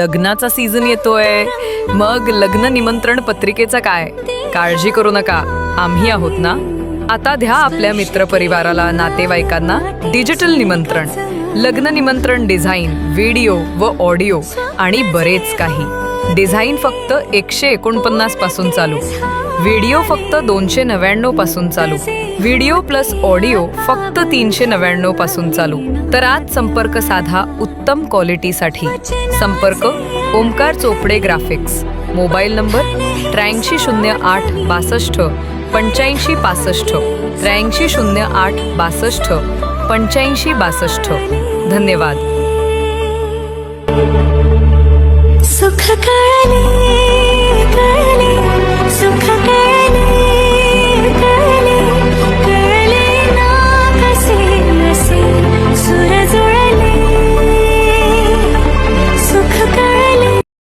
लग्नाचा सीझन येतोय. मग लग्न निमंत्रण पत्रिकेचा काय? काळजी करू नका. आम्ही आहोत ना? आता द्या आपल्या मित्रपरिवाराला नातेवाईकांना डिजिटल निमंत्रण. लग्न निमंत्रण डिझाईन व्हिडिओ व ऑडिओ आणि बरेच काही. डिझाईन फक्त एकशे एकोणपन्नासपासून चालू. व्हिडिओ फक्त दोनशे नव्याण्णवपासून चालू. व्हिडिओ प्लस ऑडिओ फक्त तीनशे नव्याण्णवपासून चालू. तर आज संपर्क साधा उत्तम क्वालिटीसाठी. संपर्क Omkar Chopde graphics. Mobile number त्र्याऐंशी शून्य आठ बासष्ट पंच्याऐंशी पासष्ट. त्र्याऐंशी शून्य आठ बासष्ट पंच्याऐंशी बासष्ट. धन्यवाद. സുഖകാലേ